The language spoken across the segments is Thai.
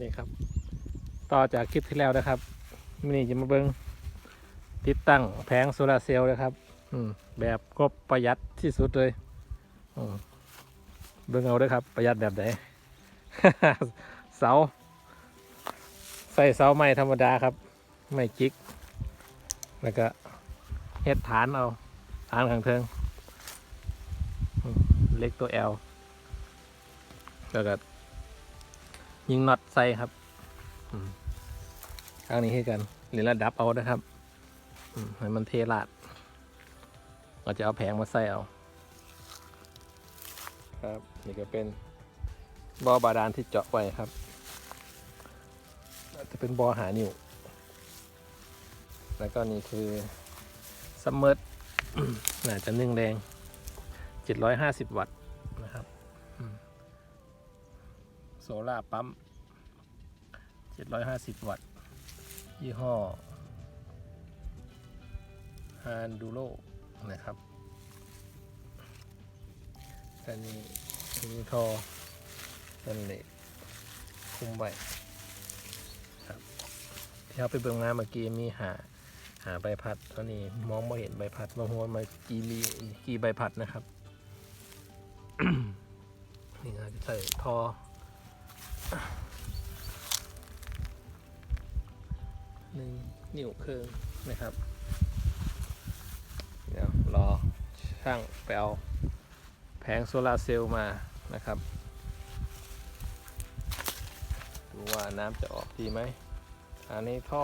นี่ครับ ต่อจากคลิปที่แล้วนะครับมินี่จะมาเบิงติดตั้งแผงโซลาร์เซลล์นะครับ อืมแบบก็ประหยัดที่สุดเลยอืมเบิ่งเอาเด้วยครับ ประหยัดแบบไหน เสา ใส่เสาไม้ธรรมดาครับ ไม่จิก แล้วก็เฮ็ดฐานเอาฐานข้างเทิงเล็กตัว L แล้วก็ ยิงน็อตใส่ครับอืมข้างนี้ให้กันหรือระดับเอานะครับให้มันเทลาดเราจะเอาแผงมาใส่เอา ครับ นี่ก็เป็นบ่อบาดาลที่เจาะไว้ครับจะเป็นบ่อหานิ่วแล้วก็นี่คือซัมเมอร์น่าจะนึ่งแรง 750 วัตต์ ล่าปั๊ม 750 วัตต์ ยี่ห้อฮานดูโ o นะครับอันนี้คือทอเป็นเหล็กคุมไว้ครับที่เขาไปเบิ่งงานเมื่อกี้มีหาหาใบพัดตอนนี้มองไม่เห็นใบพัดมาหัวมากี่มีกี่ใบพัดนะครับ นี่นะใส่ทอ หนึ่งนิ้วครึ่งนะครับ เดี๋ยวรอช่างไปเอาแผงโซลาร์เซลล์มานะครับ ดูว่าน้ำจะออกดีไหม อันนี้ท่อ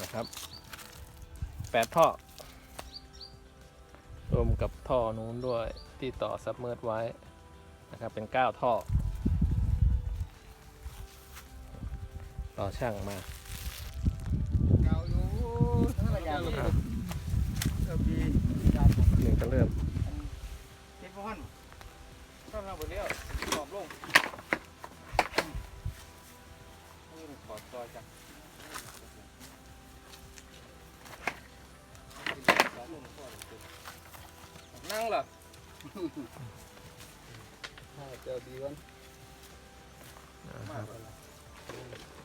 นะครับแปดท่อ รวมกับท่อนู้นด้วยที่ต่อซับเมอร์ไว้นะครับเป็น 9 ท่อ รอช่างมาเก่าอยู่ทั้งระยะครับเออบีหนึ่งก็เริ่มเจ็ดพันก็เราหมดแล้วขอบลงนี่ขอดซอยจังนั่งเหรอเจอดีวันนะครับ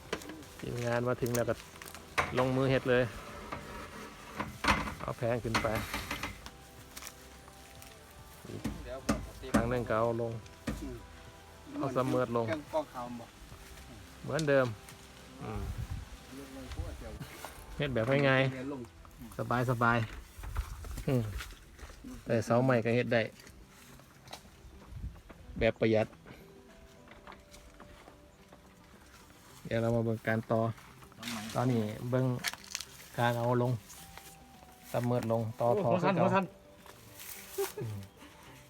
ทีมงานมาถึงแล้วก็ลงมือเห็ดเลย เอาแพงขึ้นไปเดี๋ยวครั้งนึ่งก็เอาลง เอาเสมอลงเองกองเหมือนเดิมเห็ดแบบง่ายเรียนลงๆสบายสบายแต่เสาใหม่ก็เห็ดได้ แบบประหยัด ดี๋ยวเรามาเบิ่งการต่อตอนนี้เบิ่งการเอาลงสำเมิดลงต่อทอหัวทันคือหัวเก่าทัน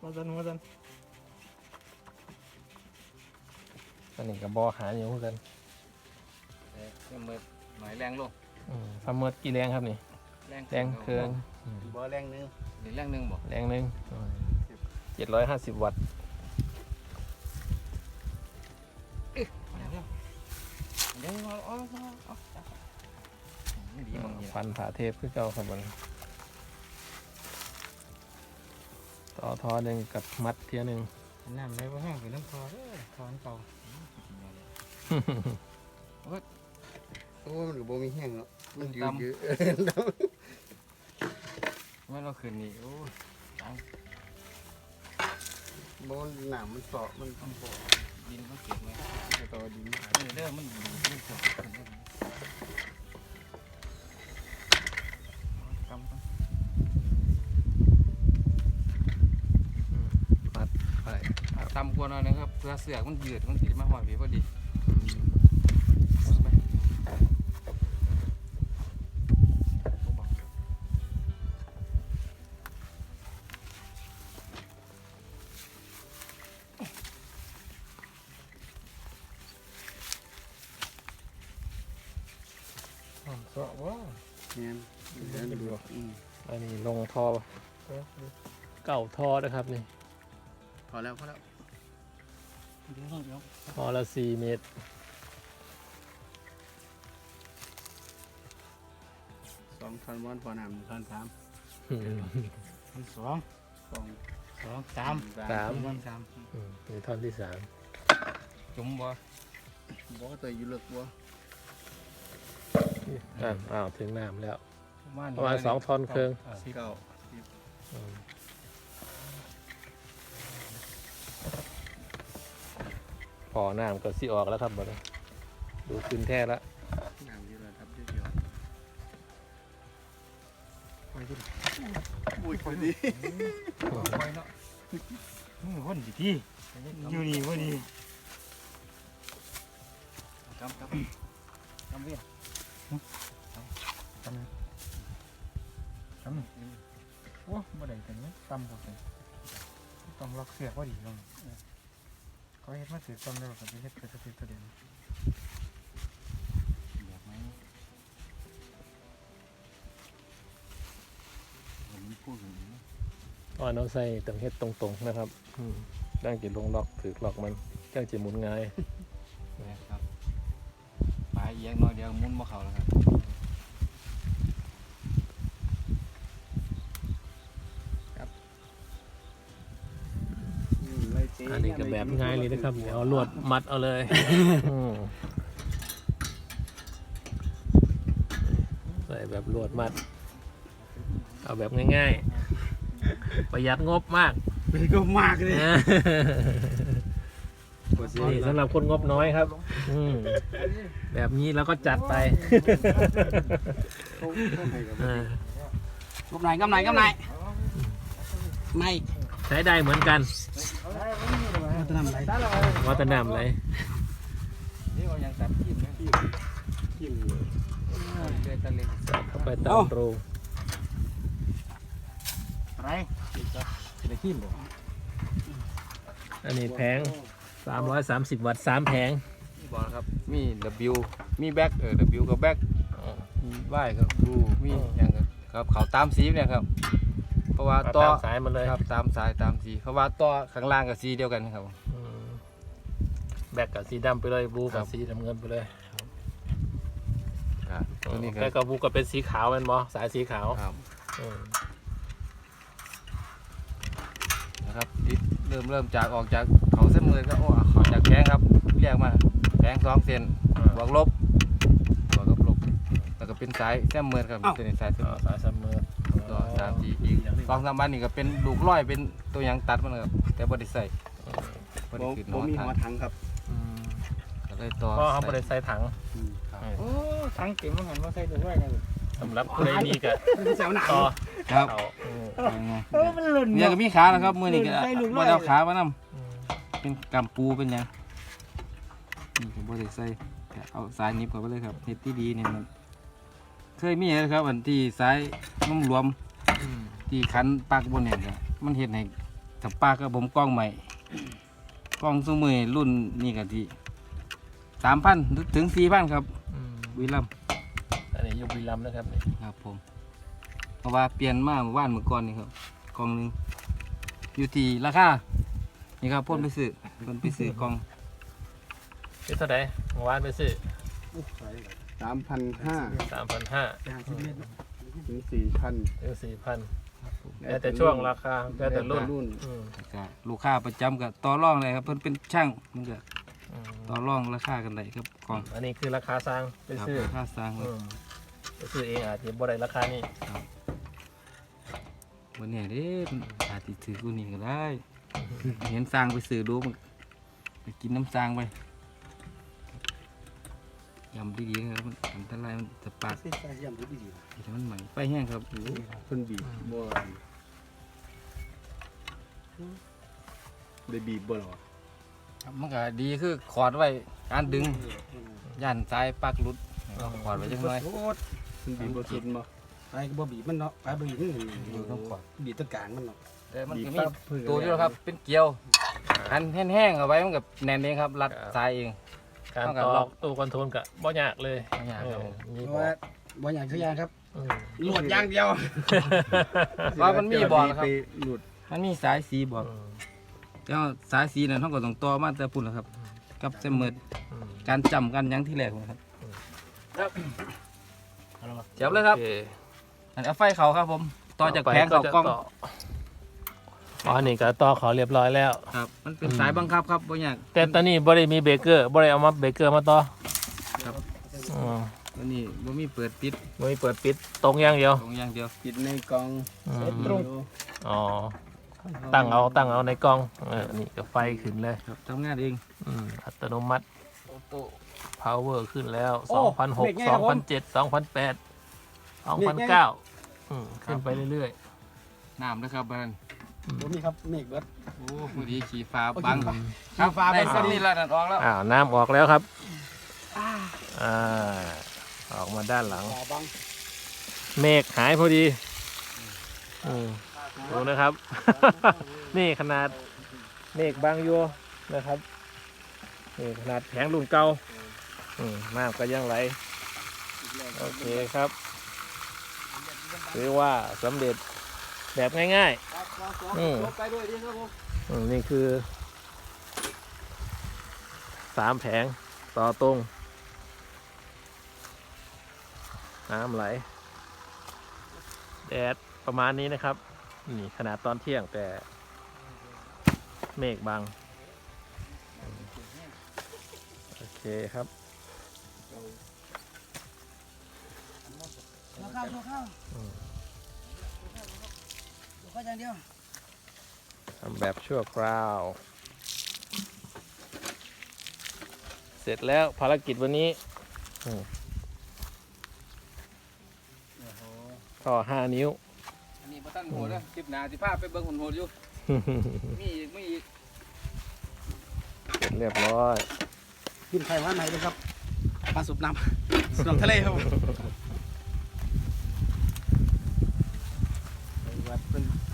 หัวทันหัวทันอันนี้กับบอหาอยู่เหมือนกันเริ่มเมื่อหน่อยแรงลงอืมสำเมิดกี่แรงครับนี่แรงแรงเครื่องบ่แรงนึงหรือแรงนึงบ่แรงหนึ่งเจ็ดร้อยห้าสิบวัตต์ ดี๋ยวเอาเอาเอาเอาไม่ดีบางทีฟันผ่าเทปคือเก่าครับมันต่อทอหนึ่งกับมัดเทียหนึ่งน้ำในบ่แห้งคือน้ำคอเด้อคอนเก่าโอ้มันก็บ่มีแห้งเนาะมันยืดยืดเมื่อเราคืนนี้โอ้ยตังบ่หนามมันเสาะมันมันโผล่ ดินเขาเก็บไว้ต่อดินเออเด้อมันดูมันสดกำตั้งมัดไปตำกว่าหน่อยนะครับเพื่อเสือกมันยืดมันติดมาหอยพี่พอดี อ๋อเสาะว่าแม่นเดินดูอืมอันนี้ลงทอเก่าทอนะครับนี่พอแล้วพอแล้วเดี๋ยวเดี๋ยวทอละสี่เมตรสองพันวันพอน้ำพันสามอันสองสองสองสามสามวันสามอืมนี่ท่อนที่สามจุ่มบ่บอกว่าตัวอยู่เลิกบัว อ่าอ้าวถึงน้ำแล้ว ประมาณประมาณสองทอนครึ่งสิบเก้าอืมพอน้ำก็สิออกแล้วครับบัดนี้ดูขึ้นแท้แล้วน้ำอยู่ระดับเดียวไปดิๆอุ้ยพอดีไปเนาะมึงคนดีที่อยู่นี่วะนี่กำกำกำเวียน กำกำโอ้บ่ได้กันเนี่ยตำกับเลยต้องล็อกเสือกว่าดีลงเขาเฮ็ดมาถือต้นแล้วก็ไปเฮ็ดกระติกเด็นแบบไหนผมพูดถึงอ่อนเอาใส่ต้องเฮ็ดตรงๆนะครับอืมตั้งจิลงล็อกถือล็อกมันตั้งจิหมุนง่าย น้อยเดียวมุนมาเขาแล้วครับอันนี้ก็แบบง่ายเลยนะครับเดี๋ยวเอาลวดมัดเอาเลยอืมใส่แบบลวดมัด เอาแบบง่ายๆ ประหยัดงบมาก มันก็มากเลยนี่สำหรับคนงบน้อยครับ อืม แบบนี้เราก็จัดไปอ่ากำไรกำไรกำไรไม่ใช้ได้เหมือนกันมันจะนำไรวัตนามเลยนี่ก็ยังตัดทิ่มนะกินเดือดตะเล็กเข้าไปตามรูไรจะได้ทิ่มบ่อันนี้แพง330 วัตต์3แผง นี่บอกนะครับ มี W มีแบ็กเออ W กับแบ็กมี Y กับ Blue มีอย่างกับครับเขาตามสีเนี่ยครับ เพราะว่าต่ต่ออสายมาเลยครับตามสายตามสี เพราะว่าต่อข้างล่างกับสีเดียวกันครับอืมแบกกับสีดำไปเลยบูครักับบสีน้ำเงินไปเลยครับตัวนี้คแล้รัวบก็บูก็เป็นสีขาวแมันบอสายสีขาวครับอืมนะครับติดเริ่มเริ่มจากออกจากเขาเส้นมือก็โอ้ขอจากแข้งครับเรียกมา แข้งสองเซนบวกลบบวกกับลบแล้วก็เป็นสายเส้นมือครับตัวนี้สายเส้นอ๋อมือสายซัมเมอร์ตัวสามสี่อีกสองสามวันนี่ก็เป็นลูกร้อยเป็นตัวหยังตัดมันครับแต่บ่ได้ใส่บ่ได้ขึ้นผมมีหัหัววถังถังครับอืมก็เลยต่อก็เขาไม่ได้ใส่ถังครับอืมโอ้ถังเต็มมันหันว่าใส่ตัวด้วยกันสำหรับผู้ใดนี่ก็เสาหนังต่อครับเอาอืมเออมันหล่นเนี่ยก็มีขาแล้วครับมือนี่ก็ใส่ลูกร้บ่อยได้เอาขามานํอืมเป็นกำปูเป็นหยัง นี่ก็บ่ได้ใส่ก็เอาสายหนิบเข้าไปเลยครับเฮ็ดที่ดีนี่มันเคยมีนะครับอันที่สายนุ่มรวมอืมที่คันปากบนเนี่ยครับมันเห็นให้กับปากกับผมกล้องใหม่กล้องสมือรุ่นนี่กันที่สามพันถึงสี่พันครับอืมวิลัมย์อันนี้อยูบุรีรัมย์นะครับนี่ครับ ผมเพราะว่าเปลี่ยนมาเมื่อว่านเมื่อก่อนนี่ครับกล้องหนึงอยู่ที่ราคานี่ครับพ่นไปซื้อพ่นไปซื้อกล้อง นี่เท่าไหร่เมื่อวานไปซื้อสามพันห้าสามพันห้าถึงสี่พันถึงสี่พันแล้วแต่ช่วงราคาแล้วแต่รุ่นรุ่นอืมก็ลูกค้าประจำกับต่อรองเลยครับ เพิ่นเป็นช่างมันก็อืมต่อรองราคากันได้ครับกล้องอันนี้คือราคาสร้างไปครับซื้อราคาสร้างอืมไปซื้อเองอาจจะบ่ได้ราคานี้วันนี้เด้อาจจะถือกูนี่ก็ได้ เห็นสร้างไปซื้อดูมันไปกินน้ำสร้างไป ยำดีๆนะครับมันอันตรายมันจะปากใส่ใส่ยำดีดีเดี๋ยวมันใหม่ไฟแห้งครับเพิ่นบีบบ่ได้บีบบ่หรอมันก็ดีคือขอดไว้การดึงย่านสายปลักหลุดเอาขอดไว้จังหน่อยเพิ่นบีบบ่สุดบ่ไปก็บ่บีบมันเนาะไปบ่บีบมันอยู่ต้องขอดบีบตะการมันเนาะแต่มันบีก็บมีปั๊บเพิ่นตัวนี้ครับ เป็นเกลียวหันแห้งๆเอาไว้มันกับแน่นเองครับ รัดสายเอง การเท่ากับต่อล็อกตู้คอนโทรลกับบ่ยากเลยบ่ยากครับผม เออมีเพบราะอว่ากบ่อยากทุกอย่างครับอืมหลวดอย่างเดียว ว่ามันมีบอลครับ ไปหลุดมันมีสายสีบอกอืมแล้วสายสีนั่นเขาก็ต้องต่อมาแต่ปุ่นแหละครับ กับเสมออืมการจำกันอยังที่แรกนะครับเอาละเจ็บเลยครับโออันเอาไฟเขาครับผม ต่อจากแผงเขาจะกล้องต่ไฟ อ๋อนี่ก็ต่อเขาเรียบร้อยแล้ว ครับ มันเป็นอืมสายบังคับครับบ่ยากแต่ตอนนี้บ่ได้มีเบรกเกอร์บ่ได้เอามาเบรกเกอร์มาต่อครับอ๋ออันนี้บ่มีเปิดปิดบ่มีเปิดปิดตรงอย่างเดียว ตรงอย่างเดียวปิดในกล่องอืมเซ็ตตรงอ๋อตั้งเอาตั้งเอาในกล้องเออนี่ก็ไฟขึ้นเลย ครับทำงานเองอืมอัตโนมัติออโต้ power ขึ้นแล้ว โอ้2006เบรกไงครับผม 2007 2008เบรกไง2009อืมขึ้นไปเรื่อยน้ำนะครับบ้าน ผมมีครับเมฆเบิด โอ้พอดีขี่ฟ้าโอ้บังขี่ฟ้าครับขี่ฟ้าได้บังสักนิดละนั่นออกแล้วๆอ้าวน้ำออกแล้วครับอ่าออกมาด้านหลังฝาบังเมฆหายพอดีอืมดูนะครับ นี่ขนาดเมฆบางอยัวนะครับนี่ขนาดแผงรุ่นเก่าอืมน้ำก็ยังไหล โอเคครับถือว่าสำเร็จ แบบง่าย ครับวางสองอืม ยกไปด้วยดีครับผมๆอืมนี่คือสามแผงต่อตรง น้ำไหล แดดประมาณนี้นะครับ นี่ขนาดตอนเที่ยงแต่เมฆบังอืมโอเคครับ ข้าวข้าวอืม ข้าวอย่างเดียวทำแบบชั่วคราว เสร็จแล้วภารกิจวันนี้อืมท่อห้านิ้ว อันนี้บ่ตั้งโหดนะคลิปหน้าสิพาไปเบิ่งหุ่นโหดอยู่ มีอีกมีอีกเสร็จเรียบร้อย กินไข่หวานไหนเลยครับปลาสุบน้ำ สุบทะเลครับผม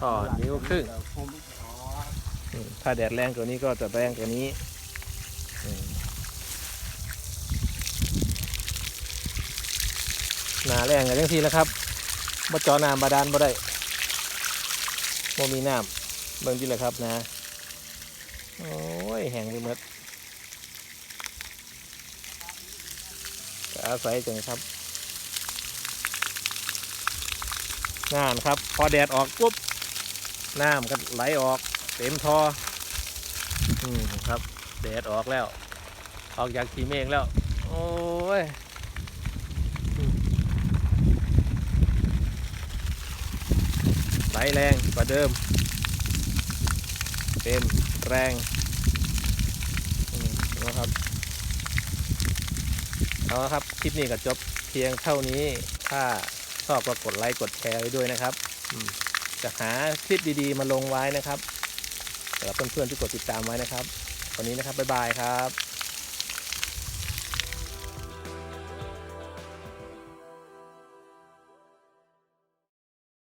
ท่อนิ้วครึ่งถ้าแดดแรงกว่านี้ก็จะแรงกว่านี้หนาแรงกันจังทีแล้วครับบ่จอน้ำบาดาลบ่ได้บ่มีน้ำเบิ่งที่เลยครับนะ โอ้ยแห้งไปหมดก็อาศัยจังครับงานครับ พอแดดออกปุ๊บ น้ำก็ไหลออก เต็มทออืมครับแดดออกแล้ว ออกจากขีเมฆแล้ว โอ้ยไหลแรงกว่าเดิม เต็มแรงนะครับเอาละครับ คลิปนี้ก็จบเพียงเท่านี้ ถ้าชอบก็กดไลค์กดแชร์ไว้ด้วยนะครับอืม จะหาคลิปดีๆ มาลงไว้นะครับสำหรับเพื่อนๆที่กดติดตามไว้นะครับ วันนี้นะครับ บ๊ายบายครับ